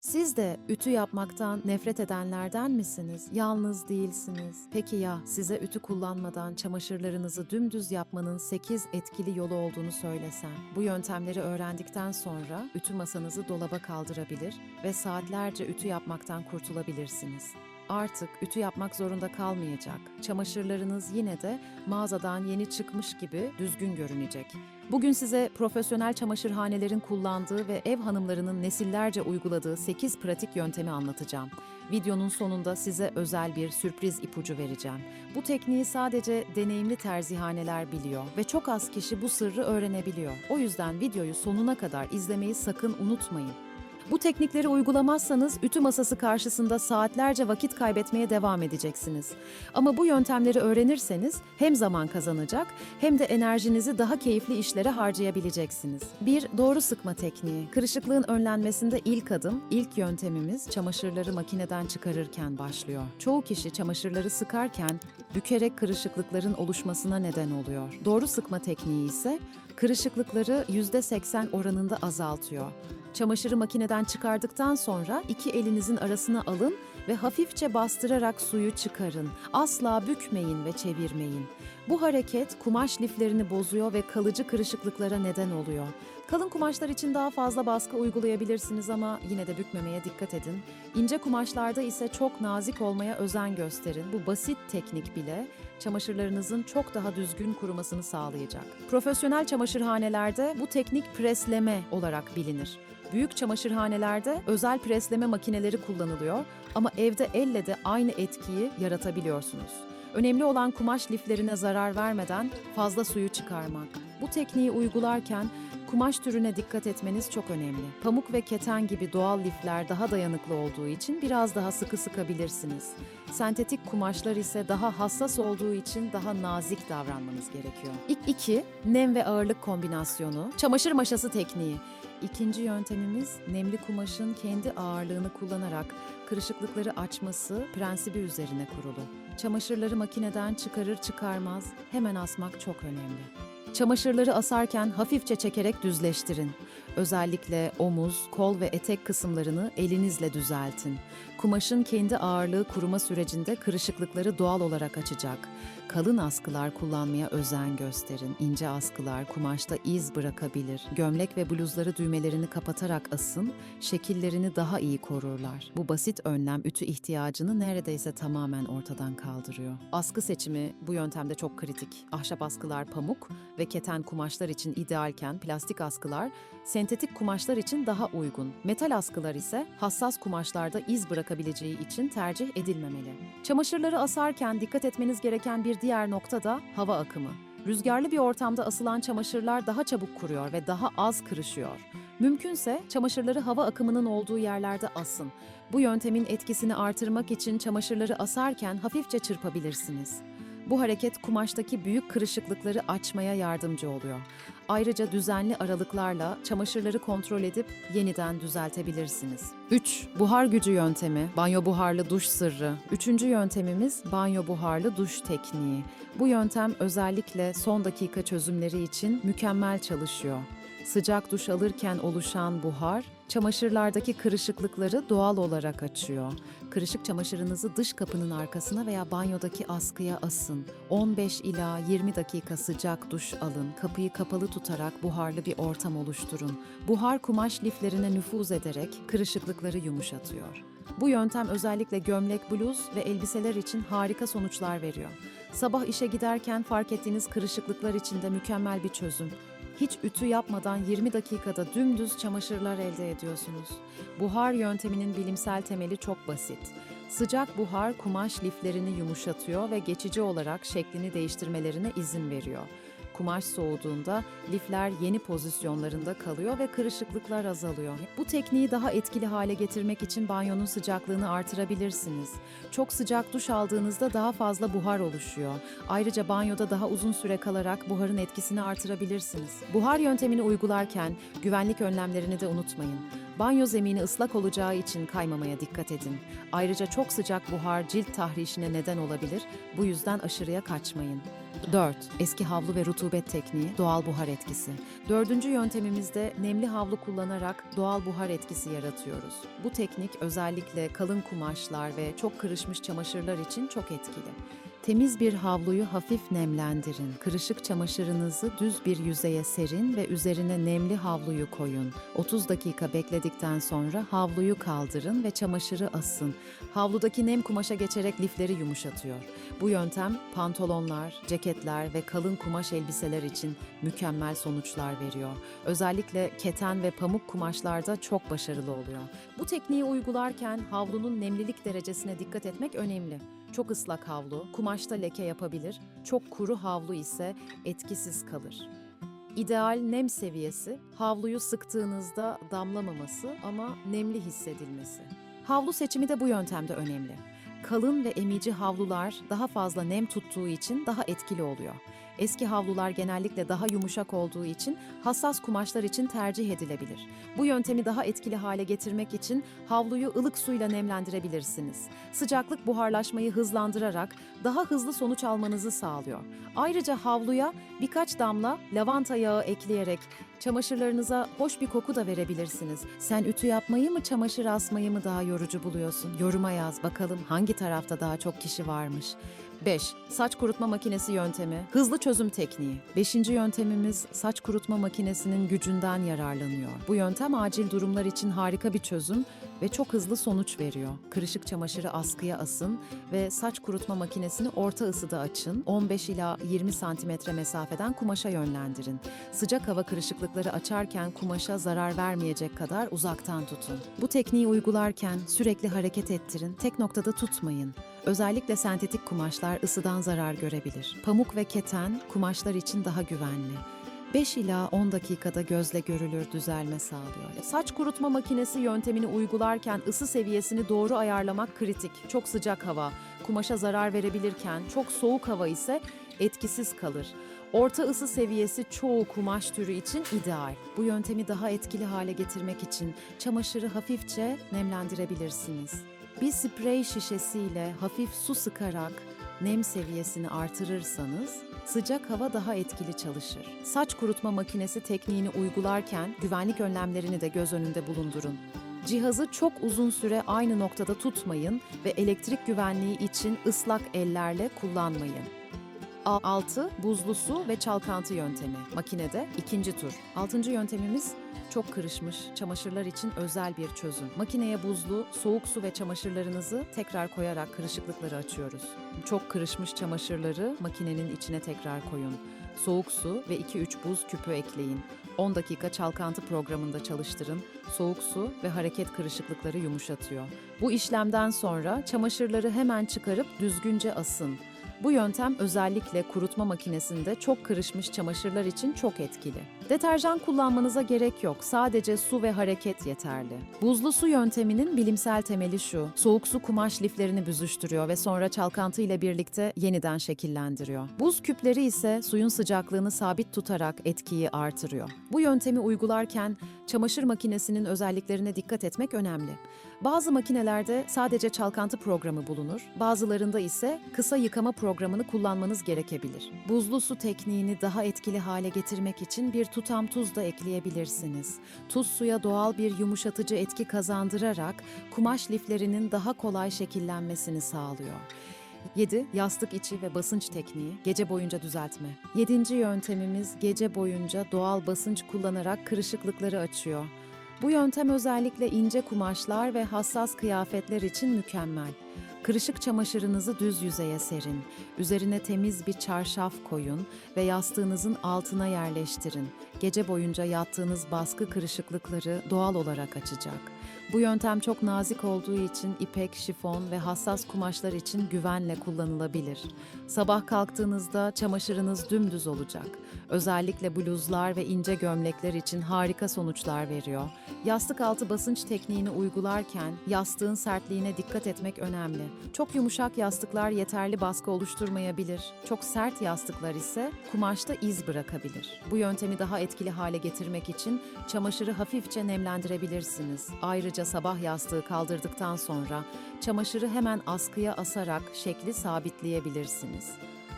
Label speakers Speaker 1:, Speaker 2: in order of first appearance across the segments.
Speaker 1: Siz de ütü yapmaktan nefret edenlerden misiniz? Yalnız değilsiniz. Peki ya size ütü kullanmadan çamaşırlarınızı dümdüz yapmanın 8 etkili yolu olduğunu söylesem? Bu yöntemleri öğrendikten sonra ütü masanızı dolaba kaldırabilir ve saatlerce ütü yapmaktan kurtulabilirsiniz. Artık ütü yapmak zorunda kalmayacak. Çamaşırlarınız yine de mağazadan yeni çıkmış gibi düzgün görünecek. Bugün size profesyonel çamaşırhanelerin kullandığı ve ev hanımlarının nesillerce uyguladığı 8 pratik yöntemi anlatacağım. Videonun sonunda size özel bir sürpriz ipucu vereceğim. Bu tekniği sadece deneyimli terzihaneler biliyor ve çok az kişi bu sırrı öğrenebiliyor. O yüzden videoyu sonuna kadar izlemeyi sakın unutmayın. Bu teknikleri uygulamazsanız ütü masası karşısında saatlerce vakit kaybetmeye devam edeceksiniz. Ama bu yöntemleri öğrenirseniz hem zaman kazanacak hem de enerjinizi daha keyifli işlere harcayabileceksiniz. Bir doğru sıkma tekniği. Kırışıklığın önlenmesinde ilk adım, ilk yöntemimiz çamaşırları makineden çıkarırken başlıyor. Çoğu kişi çamaşırları sıkarken bükerek kırışıklıkların oluşmasına neden oluyor. Doğru sıkma tekniği ise kırışıklıkları %80 oranında azaltıyor. Çamaşırı makineden çıkardıktan sonra iki elinizin arasına alın ve hafifçe bastırarak suyu çıkarın. Asla bükmeyin ve çevirmeyin. Bu hareket kumaş liflerini bozuyor ve kalıcı kırışıklıklara neden oluyor. Kalın kumaşlar için daha fazla baskı uygulayabilirsiniz ama yine de bükmemeye dikkat edin. İnce kumaşlarda ise çok nazik olmaya özen gösterin. Bu basit teknik bile çamaşırlarınızın çok daha düzgün kurumasını sağlayacak. Profesyonel çamaşırhanelerde bu teknik presleme olarak bilinir. Büyük çamaşırhanelerde özel presleme makineleri kullanılıyor ama evde elle de aynı etkiyi yaratabiliyorsunuz. Önemli olan kumaş liflerine zarar vermeden fazla suyu çıkarmak. Bu tekniği uygularken kumaş türüne dikkat etmeniz çok önemli. Pamuk ve keten gibi doğal lifler daha dayanıklı olduğu için biraz daha sıkı sıkabilirsiniz. Sentetik kumaşlar ise daha hassas olduğu için daha nazik davranmanız gerekiyor. İlk iki, nem ve ağırlık kombinasyonu, çamaşır maşası tekniği. İkinci yöntemimiz nemli kumaşın kendi ağırlığını kullanarak kırışıklıkları açması prensibi üzerine kurulu. Çamaşırları makineden çıkarır çıkarmaz hemen asmak çok önemli. Çamaşırları asarken hafifçe çekerek düzleştirin. Özellikle omuz, kol ve etek kısımlarını elinizle düzeltin. Kumaşın kendi ağırlığı kuruma sürecinde kırışıklıkları doğal olarak açacak. Kalın askılar kullanmaya özen gösterin. İnce askılar kumaşta iz bırakabilir. Gömlek ve bluzları düğmelerini kapatarak asın, şekillerini daha iyi korurlar. Bu basit önlem ütü ihtiyacını neredeyse tamamen ortadan kaldırıyor. Askı seçimi bu yöntemde çok kritik. Ahşap askılar pamuk ve keten kumaşlar için idealken plastik askılar sentetik kumaşlar için daha uygun. Metal askılar ise hassas kumaşlarda iz bırakabileceği için tercih edilmemeli. Çamaşırları asarken dikkat etmeniz gereken bir diğer nokta da hava akımı. Rüzgarlı bir ortamda asılan çamaşırlar daha çabuk kuruyor ve daha az kırışıyor. Mümkünse çamaşırları hava akımının olduğu yerlerde asın. Bu yöntemin etkisini artırmak için çamaşırları asarken hafifçe çırpabilirsiniz. Bu hareket kumaştaki büyük kırışıklıkları açmaya yardımcı oluyor. Ayrıca düzenli aralıklarla çamaşırları kontrol edip yeniden düzeltebilirsiniz. 3. Buhar gücü yöntemi, banyo buharlı duş sırrı. Üçüncü yöntemimiz banyo buharlı duş tekniği. Bu yöntem özellikle son dakika çözümleri için mükemmel çalışıyor. Sıcak duş alırken oluşan buhar, çamaşırlardaki kırışıklıkları doğal olarak açıyor. Kırışık çamaşırınızı dış kapının arkasına veya banyodaki askıya asın. 15 ila 20 dakika sıcak duş alın. Kapıyı kapalı tutarak buharlı bir ortam oluşturun. Buhar kumaş liflerine nüfuz ederek kırışıklıkları yumuşatıyor. Bu yöntem özellikle gömlek, bluz ve elbiseler için harika sonuçlar veriyor. Sabah işe giderken fark ettiğiniz kırışıklıklar için de mükemmel bir çözüm. Hiç ütü yapmadan 20 dakikada dümdüz çamaşırlar elde ediyorsunuz. Buhar yönteminin bilimsel temeli çok basit. Sıcak buhar kumaş liflerini yumuşatıyor ve geçici olarak şeklini değiştirmelerine izin veriyor. Kumaş soğuduğunda lifler yeni pozisyonlarında kalıyor ve kırışıklıklar azalıyor. Bu tekniği daha etkili hale getirmek için banyonun sıcaklığını artırabilirsiniz. Çok sıcak duş aldığınızda daha fazla buhar oluşuyor. Ayrıca banyoda daha uzun süre kalarak buharın etkisini artırabilirsiniz. Buhar yöntemini uygularken güvenlik önlemlerini de unutmayın. Banyo zemini ıslak olacağı için kaymamaya dikkat edin. Ayrıca çok sıcak buhar cilt tahrişine neden olabilir. Bu yüzden aşırıya kaçmayın. 4. Eski havlu ve rutubet tekniği, doğal buhar etkisi. Dördüncü yöntemimizde nemli havlu kullanarak doğal buhar etkisi yaratıyoruz. Bu teknik özellikle kalın kumaşlar ve çok kırışmış çamaşırlar için çok etkili. Temiz bir havluyu hafif nemlendirin. Kırışık çamaşırınızı düz bir yüzeye serin ve üzerine nemli havluyu koyun. 30 dakika bekledikten sonra havluyu kaldırın ve çamaşırı asın. Havludaki nem kumaşa geçerek lifleri yumuşatıyor. Bu yöntem pantolonlar, ceketler ve kalın kumaş elbiseler için mükemmel sonuçlar veriyor. Özellikle keten ve pamuk kumaşlarda çok başarılı oluyor. Bu tekniği uygularken havlunun nemlilik derecesine dikkat etmek önemli. Çok ıslak havlu kumaşta leke yapabilir, çok kuru havlu ise etkisiz kalır. İdeal nem seviyesi havluyu sıktığınızda damlamaması ama nemli hissedilmesi. Havlu seçimi de bu yöntemde önemli. Kalın ve emici havlular daha fazla nem tuttuğu için daha etkili oluyor. Eski havlular genellikle daha yumuşak olduğu için hassas kumaşlar için tercih edilebilir. Bu yöntemi daha etkili hale getirmek için havluyu ılık suyla nemlendirebilirsiniz. Sıcaklık buharlaşmayı hızlandırarak daha hızlı sonuç almanızı sağlıyor. Ayrıca havluya birkaç damla lavanta yağı ekleyerek çamaşırlarınıza hoş bir koku da verebilirsiniz. Sen ütü yapmayı mı çamaşır asmayı mı daha yorucu buluyorsun? Yoruma yaz bakalım hangi tarafta daha çok kişi varmış. 5. Saç kurutma makinesi yöntemi. Hızlı çözüm tekniği. 5. yöntemimiz saç kurutma makinesinin gücünden yararlanıyor. Bu yöntem acil durumlar için harika bir çözüm ve çok hızlı sonuç veriyor. Kırışık çamaşırı askıya asın ve saç kurutma makinesini orta ısıda açın. 15 ila 20 santimetre mesafeden kumaşa yönlendirin. Sıcak hava kırışıklıkları açarken kumaşa zarar vermeyecek kadar uzaktan tutun. Bu tekniği uygularken sürekli hareket ettirin, tek noktada tutmayın. Özellikle sentetik kumaşlar ısıdan zarar görebilir. Pamuk ve keten kumaşlar için daha güvenli. 5 ila 10 dakikada gözle görülür düzelme sağlıyor. Saç kurutma makinesi yöntemini uygularken ısı seviyesini doğru ayarlamak kritik. Çok sıcak hava kumaşa zarar verebilirken çok soğuk hava ise etkisiz kalır. Orta ısı seviyesi çoğu kumaş türü için ideal. Bu yöntemi daha etkili hale getirmek için çamaşırı hafifçe nemlendirebilirsiniz. Bir sprey şişesiyle hafif su sıkarak nem seviyesini artırırsanız sıcak hava daha etkili çalışır. Saç kurutma makinesi tekniğini uygularken güvenlik önlemlerini de göz önünde bulundurun. Cihazı çok uzun süre aynı noktada tutmayın ve elektrik güvenliği için ıslak ellerle kullanmayın. 6. Buzlu su ve çalkantı yöntemi. Makinede ikinci tur. 6. yöntemimiz çok kırışmış çamaşırlar için özel bir çözüm. Makineye buzlu, soğuk su ve çamaşırlarınızı tekrar koyarak kırışıklıkları açıyoruz. Çok kırışmış çamaşırları makinenin içine tekrar koyun. Soğuk su ve 2-3 buz küpü ekleyin. 10 dakika çalkantı programında çalıştırın. Soğuk su ve hareket kırışıklıkları yumuşatıyor. Bu işlemden sonra çamaşırları hemen çıkarıp düzgünce asın. Bu yöntem özellikle kurutma makinesinde çok kırışmış çamaşırlar için çok etkili. Deterjan kullanmanıza gerek yok. Sadece su ve hareket yeterli. Buzlu su yönteminin bilimsel temeli şu. Soğuk su kumaş liflerini büzüştürüyor ve sonra çalkantı ile birlikte yeniden şekillendiriyor. Buz küpleri ise suyun sıcaklığını sabit tutarak etkiyi artırıyor. Bu yöntemi uygularken çamaşır makinesinin özelliklerine dikkat etmek önemli. Bazı makinelerde sadece çalkantı programı bulunur, bazılarında ise kısa yıkama programını kullanmanız gerekebilir. Buzlu su tekniğini daha etkili hale getirmek için bir tutam tuz da ekleyebilirsiniz. Tuz suya doğal bir yumuşatıcı etki kazandırarak kumaş liflerinin daha kolay şekillenmesini sağlıyor. 7. Yastık içi ve basınç tekniği, gece boyunca düzeltme. 7. yöntemimiz gece boyunca doğal basınç kullanarak kırışıklıkları açıyor. Bu yöntem özellikle ince kumaşlar ve hassas kıyafetler için mükemmel. Kırışık çamaşırınızı düz yüzeye serin. Üzerine temiz bir çarşaf koyun ve yastığınızın altına yerleştirin. Gece boyunca yattığınız baskı kırışıklıkları doğal olarak açacak. Bu yöntem çok nazik olduğu için ipek, şifon ve hassas kumaşlar için güvenle kullanılabilir. Sabah kalktığınızda çamaşırınız dümdüz olacak. Özellikle bluzlar ve ince gömlekler için harika sonuçlar veriyor. Yastık altı basınç tekniğini uygularken yastığın sertliğine dikkat etmek önemli. Çok yumuşak yastıklar yeterli baskı oluşturmayabilir. Çok sert yastıklar ise kumaşta iz bırakabilir. Bu yöntemi daha etkili hale getirmek için çamaşırı hafifçe nemlendirebilirsiniz. Ayrıca sabah yastığı kaldırdıktan sonra çamaşırı hemen askıya asarak şekli sabitleyebilirsiniz.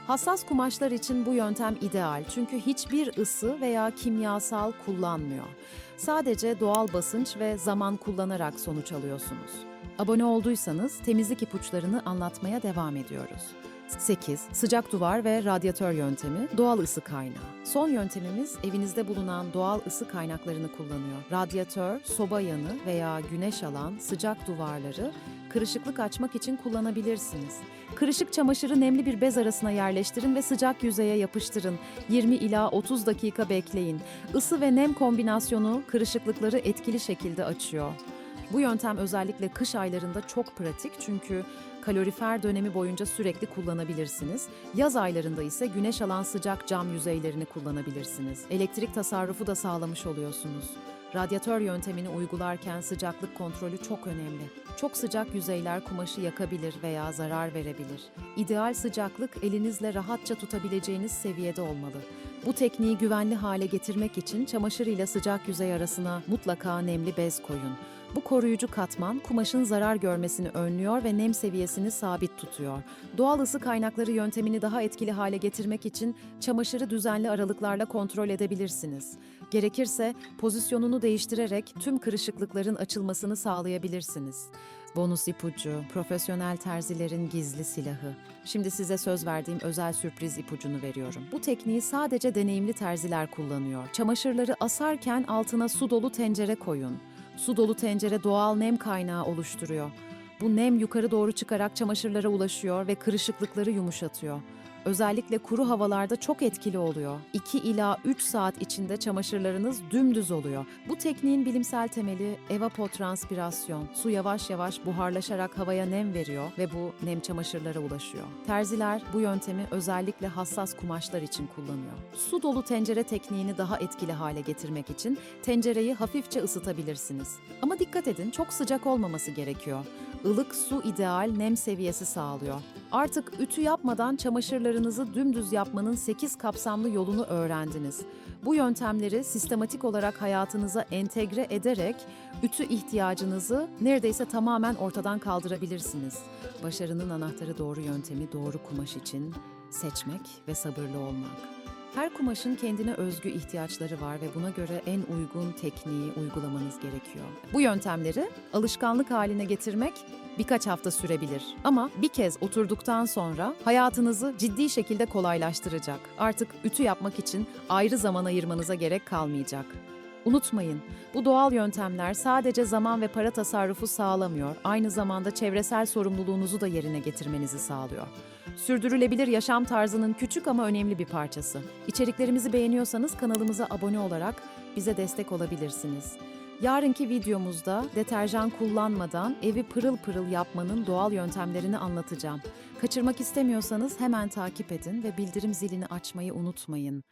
Speaker 1: Hassas kumaşlar için bu yöntem ideal çünkü hiçbir ısı veya kimyasal kullanmıyor. Sadece doğal basınç ve zaman kullanarak sonuç alıyorsunuz. Abone olduysanız temizlik ipuçlarını anlatmaya devam ediyoruz. 8. Sıcak duvar ve radyatör yöntemi doğal ısı kaynağı. Son yöntemimiz evinizde bulunan doğal ısı kaynaklarını kullanıyor. Radyatör, soba yanı veya güneş alan sıcak duvarları kırışıklık açmak için kullanabilirsiniz. Kırışık çamaşırı nemli bir bez arasına yerleştirin ve sıcak yüzeye yapıştırın. 20 ila 30 dakika bekleyin. Isı ve nem kombinasyonu kırışıklıkları etkili şekilde açıyor. Bu yöntem özellikle kış aylarında çok pratik çünkü kalorifer dönemi boyunca sürekli kullanabilirsiniz. Yaz aylarında ise güneş alan sıcak cam yüzeylerini kullanabilirsiniz. Elektrik tasarrufu da sağlamış oluyorsunuz. Radyatör yöntemini uygularken sıcaklık kontrolü çok önemli. Çok sıcak yüzeyler kumaşı yakabilir veya zarar verebilir. İdeal sıcaklık elinizle rahatça tutabileceğiniz seviyede olmalı. Bu tekniği güvenli hale getirmek için çamaşır ile sıcak yüzey arasına mutlaka nemli bez koyun. Bu koruyucu katman kumaşın zarar görmesini önlüyor ve nem seviyesini sabit tutuyor. Doğal ısı kaynakları yöntemini daha etkili hale getirmek için çamaşırı düzenli aralıklarla kontrol edebilirsiniz. Gerekirse pozisyonunu değiştirerek tüm kırışıklıkların açılmasını sağlayabilirsiniz. Bonus ipucu, profesyonel terzilerin gizli silahı. Şimdi size söz verdiğim özel sürpriz ipucunu veriyorum. Bu tekniği sadece deneyimli terziler kullanıyor. Çamaşırları asarken altına su dolu tencere koyun. Su dolu tencere doğal nem kaynağı oluşturuyor. Bu nem yukarı doğru çıkarak çamaşırlara ulaşıyor ve kırışıklıkları yumuşatıyor. Özellikle kuru havalarda çok etkili oluyor. 2 ila 3 saat içinde çamaşırlarınız dümdüz oluyor. Bu tekniğin bilimsel temeli evapotranspirasyon. Su yavaş yavaş buharlaşarak havaya nem veriyor ve bu nem çamaşırlara ulaşıyor. Terziler bu yöntemi özellikle hassas kumaşlar için kullanıyor. Su dolu tencere tekniğini daha etkili hale getirmek için tencereyi hafifçe ısıtabilirsiniz. Ama dikkat edin çok sıcak olmaması gerekiyor. Ilık su ideal nem seviyesi sağlıyor. Artık ütü yapmadan çamaşırlarınızı dümdüz yapmanın 8 kapsamlı yolunu öğrendiniz. Bu yöntemleri sistematik olarak hayatınıza entegre ederek ütü ihtiyacınızı neredeyse tamamen ortadan kaldırabilirsiniz. Başarının anahtarı doğru yöntemi doğru kumaş için seçmek ve sabırlı olmak. Her kumaşın kendine özgü ihtiyaçları var ve buna göre en uygun tekniği uygulamanız gerekiyor. Bu yöntemleri alışkanlık haline getirmek birkaç hafta sürebilir. Ama bir kez oturduktan sonra hayatınızı ciddi şekilde kolaylaştıracak. Artık ütü yapmak için ayrı zaman ayırmanıza gerek kalmayacak. Unutmayın, bu doğal yöntemler sadece zaman ve para tasarrufu sağlamıyor, aynı zamanda çevresel sorumluluğunuzu da yerine getirmenizi sağlıyor. Sürdürülebilir yaşam tarzının küçük ama önemli bir parçası. İçeriklerimizi beğeniyorsanız kanalımıza abone olarak bize destek olabilirsiniz. Yarınki videomuzda deterjan kullanmadan evi pırıl pırıl yapmanın doğal yöntemlerini anlatacağım. Kaçırmak istemiyorsanız hemen takip edin ve bildirim zilini açmayı unutmayın.